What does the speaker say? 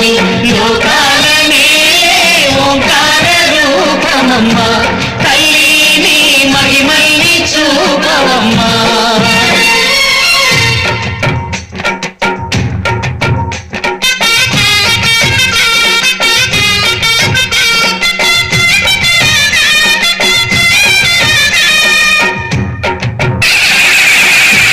no